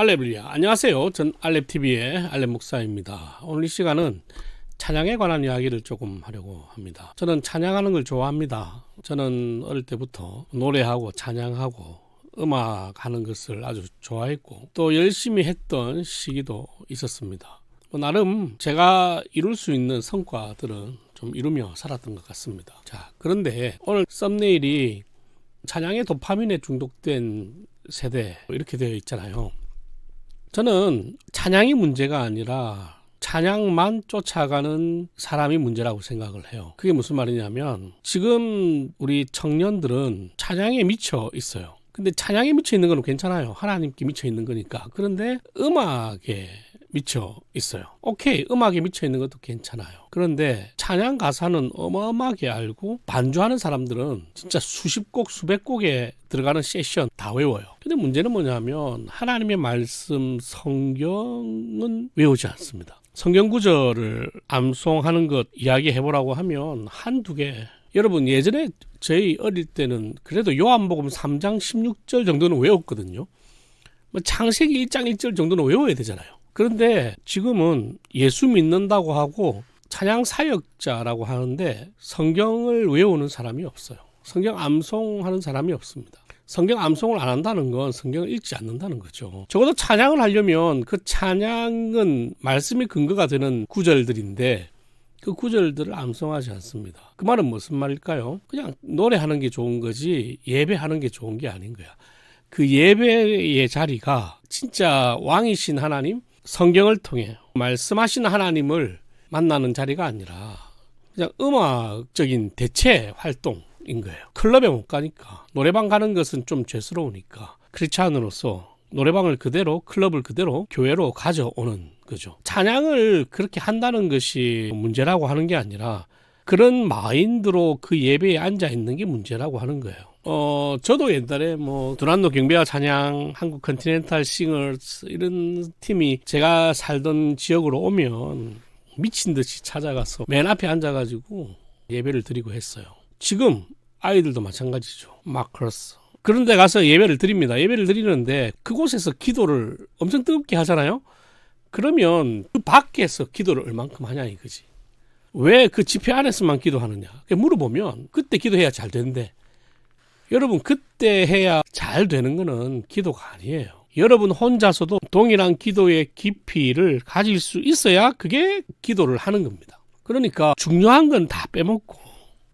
알레블리아 안녕하세요. 전 알렙TV의 알렙 목사입니다. 오늘 이 시간은 찬양에 관한 이야기를 조금 하려고 합니다. 저는 찬양하는 걸 좋아합니다. 저는 어릴 때부터 노래하고 찬양하고 음악 하는 것을 아주 좋아했고 또 열심히 했던 시기도 있었습니다. 뭐 나름 제가 이룰 수 있는 성과들은 좀 이루며 살았던 것 같습니다. 자, 그런데 오늘 썸네일이 찬양의 도파민에 중독된 세대 이렇게 되어 있잖아요. 저는 찬양이 문제가 아니라 찬양만 쫓아가는 사람이 문제라고 생각을 해요. 그게 무슨 말이냐면 지금 우리 청년들은 찬양에 미쳐 있어요. 근데 찬양에 미쳐 있는 건 괜찮아요. 하나님께 미쳐 있는 거니까. 그런데 음악에 미쳐 있어요. 오케이, 음악에 미쳐 있는 것도 괜찮아요. 그런데 찬양 가사는 어마어마하게 알고 반주하는 사람들은 진짜 수십 곡, 수백 곡에 들어가는 세션 다 외워요. 근데 문제는 뭐냐면 하나님의 말씀 성경은 외우지 않습니다. 성경 구절을 암송하는 것 이야기해 보라고 하면 한두 개. 여러분 예전에 저희 어릴 때는 그래도 요한복음 3장 16절 정도는 외웠거든요. 뭐 창세기 1장 1절 정도는 외워야 되잖아요. 그런데 지금은 예수 믿는다고 하고 찬양 사역자라고 하는데 성경을 외우는 사람이 없어요. 성경 암송하는 사람이 없습니다. 성경 암송을 안 한다는 건 성경을 읽지 않는다는 거죠. 적어도 찬양을 하려면 그 찬양은 말씀이 근거가 되는 구절들인데 그 구절들을 암송하지 않습니다. 그 말은 무슨 말일까요? 그냥 노래하는 게 좋은 거지 예배하는 게 좋은 게 아닌 거야. 그 예배의 자리가 진짜 왕이신 하나님, 성경을 통해 말씀하신 하나님을 만나는 자리가 아니라 그냥 음악적인 대체 활동인 거예요. 클럽에 못 가니까 노래방 가는 것은 좀 죄스러우니까 크리스찬으로서 노래방을 그대로 클럽을 그대로 교회로 가져오는 거죠. 찬양을 그렇게 한다는 것이 문제라고 하는 게 아니라 그런 마인드로 그 예배에 앉아 있는 게 문제라고 하는 거예요. 어, 저도 옛날에 뭐, 두란노 경배와 찬양, 한국 컨티넨탈 싱어스 이런 팀이 제가 살던 지역으로 오면 미친 듯이 찾아가서 맨 앞에 앉아가지고 예배를 드리고 했어요. 지금 아이들도 마찬가지죠. 마크러스. 그런데 가서 예배를 드립니다. 예배를 드리는데 그곳에서 기도를 엄청 뜨겁게 하잖아요. 그러면 그 밖에서 기도를 얼만큼 하냐 이거지. 왜 그 집회 안에서만 기도하느냐? 물어보면 그때 기도해야 잘 되는데 여러분 그때 해야 잘 되는 거는 기도가 아니에요. 여러분 혼자서도 동일한 기도의 깊이를 가질 수 있어야 그게 기도를 하는 겁니다. 그러니까 중요한 건 다 빼먹고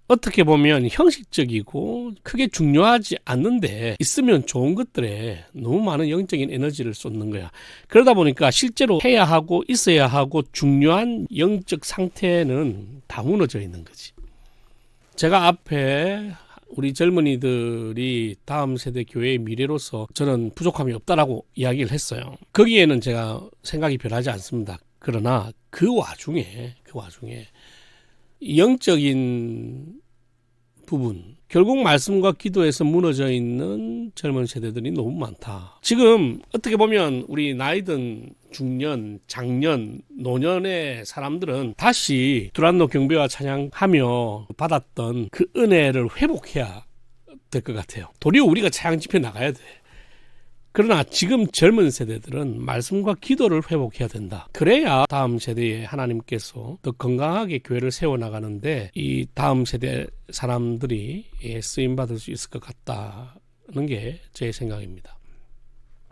어떻게 보면 형식적이고 크게 중요하지 않는데 있으면 좋은 것들에 너무 많은 영적인 에너지를 쏟는 거야. 그러다 보니까 실제로 해야 하고 있어야 하고 중요한 영적 상태는 다 무너져 있는 거지. 제가 앞에 우리 젊은이들이 다음 세대 교회의 미래로서 저는 부족함이 없다라고 이야기를 했어요. 거기에는 제가 생각이 변하지 않습니다. 그러나 그 와중에 그 와중에 영적인 부분 결국 말씀과 기도에서 무너져 있는 젊은 세대들이 너무 많다. 지금 어떻게 보면 우리 나이든 중년, 장년, 노년의 사람들은 다시 두란노 경배와 찬양하며 받았던 그 은혜를 회복해야 될 것 같아요. 도리어 우리가 찬양 집회 나가야 돼. 그러나 지금 젊은 세대들은 말씀과 기도를 회복해야 된다. 그래야 다음 세대에 하나님께서 더 건강하게 교회를 세워나가는데 이 다음 세대 사람들이 쓰임 받을 수 있을 것 같다는 게 제 생각입니다.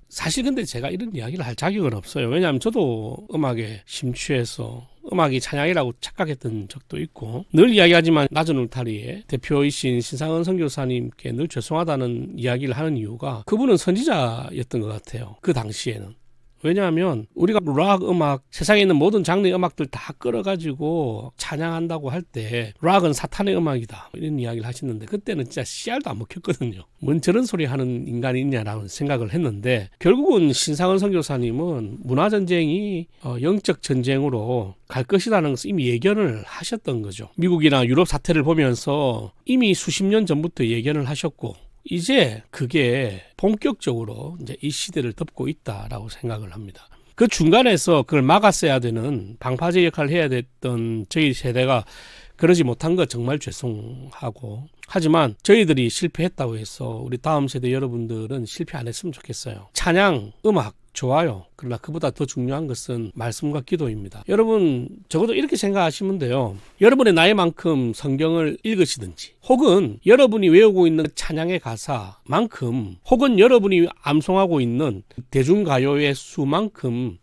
사실 근데 제가 이런 이야기를 할 자격은 없어요. 왜냐하면 저도 음악에 심취해서 음악이 찬양이라고 착각했던 적도 있고 늘 이야기하지만 낮은 울타리의 대표이신 신상은 선교사님께 늘 죄송하다는 이야기를 하는 이유가 그분은 선지자였던 것 같아요. 그 당시에는. 왜냐하면 우리가 락 음악 세상에 있는 모든 장르의 음악들 다 끌어가지고 찬양한다고 할 때 락은 사탄의 음악이다 이런 이야기를 하시는데 그때는 진짜 씨알도 안 먹혔거든요. 뭔 저런 소리 하는 인간이 있냐라는 생각을 했는데 결국은 신상원 선교사님은 문화 전쟁이 어, 영적 전쟁으로 갈 것이라는 것을 이미 예견을 하셨던 거죠. 미국이나 유럽 사태를 보면서 이미 수십 년 전부터 예견을 하셨고 이제 그게 본격적으로 이제 이 시대를 덮고 있다라고 생각을 합니다. 그 중간에서 그걸 막았어야 되는 방파제 역할을 해야 됐던 저희 세대가 그러지 못한 것 정말 죄송하고 하지만 저희들이 실패했다고 해서 우리 다음 세대 여러분들은 실패 안 했으면 좋겠어요. 찬양, 음악 좋아요. 그러나 그보다 더 중요한 것은 말씀과 기도입니다. 여러분 적어도 이렇게 생각하시면 돼요. 여러분의 나이만큼 성경을 읽으시든지 혹은 여러분이 외우고 있는 찬양의 가사만큼 혹은 여러분이 암송하고 있는 대중가요의 수만큼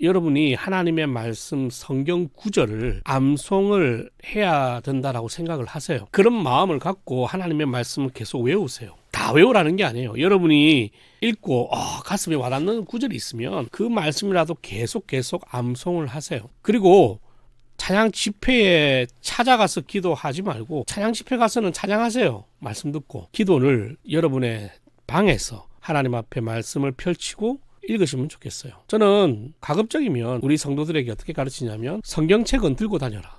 여러분이 하나님의 말씀 성경 구절을 암송을 해야 된다라고 생각을 하세요. 그런 마음을 갖고 하나님의 말씀을 계속 외우세요. 다 외우라는 게 아니에요. 여러분이 읽고 어, 가슴에 와닿는 구절이 있으면 그 말씀이라도 계속 계속 암송을 하세요. 그리고 찬양 집회에 찾아가서 기도하지 말고 찬양 집회 가서는 찬양하세요. 말씀 듣고 기도를 여러분의 방에서 하나님 앞에 말씀을 펼치고 읽으시면 좋겠어요. 저는 가급적이면 우리 성도들에게 어떻게 가르치냐면 성경책은 들고 다녀라.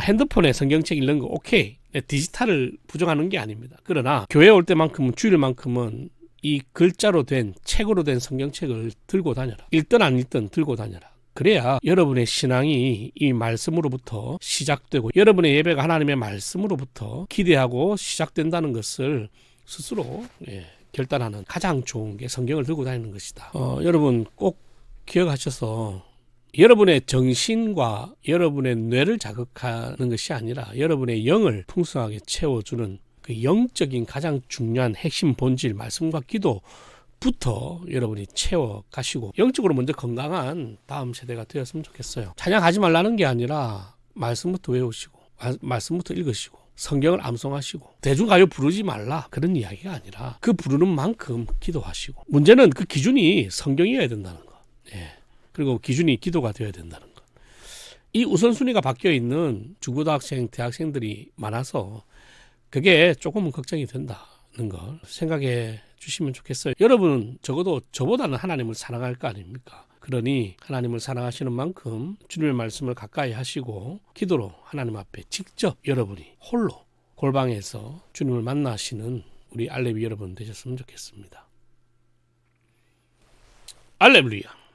핸드폰에 성경책 읽는 거 오케이. 네, 디지털을 부정하는 게 아닙니다. 그러나 교회 올 때만큼은 주일만큼은 이 글자로 된 책으로 된 성경책을 들고 다녀라. 읽든 안 읽든 들고 다녀라. 그래야 여러분의 신앙이 이 말씀으로부터 시작되고 여러분의 예배가 하나님의 말씀으로부터 기대하고 시작된다는 것을 스스로 예, 결단하는 가장 좋은 게 성경을 들고 다니는 것이다. 어, 여러분 꼭 기억하셔서 여러분의 정신과 여러분의 뇌를 자극하는 것이 아니라 여러분의 영을 풍성하게 채워주는 그 영적인 가장 중요한 핵심 본질 말씀과 기도부터 여러분이 채워 가시고 영적으로 먼저 건강한 다음 세대가 되었으면 좋겠어요. 찬양하지 말라는 게 아니라 말씀부터 외우시고 말- 말씀부터 읽으시고 성경을 암송하시고 대중가요 부르지 말라 그런 이야기가 아니라 그 부르는 만큼 기도하시고 문제는 그 기준이 성경이어야 된다는 것. 예. 그리고 기준이 기도가 되어야 된다는 것. 이 우선순위가 바뀌어 있는 중고등학생, 대학생들이 많아서 그게 조금은 걱정이 된다는 걸 생각해 주시면 좋겠어요. 여러분은 적어도 저보다는 하나님을 사랑할 거 아닙니까? 그러니 하나님을 사랑하시는 만큼 주님의 말씀을 가까이 하시고 기도로 하나님 앞에 직접 여러분이 홀로 골방에서 주님을 만나시는 우리 알레비 여러분 되셨으면 좋겠습니다. 알레루야.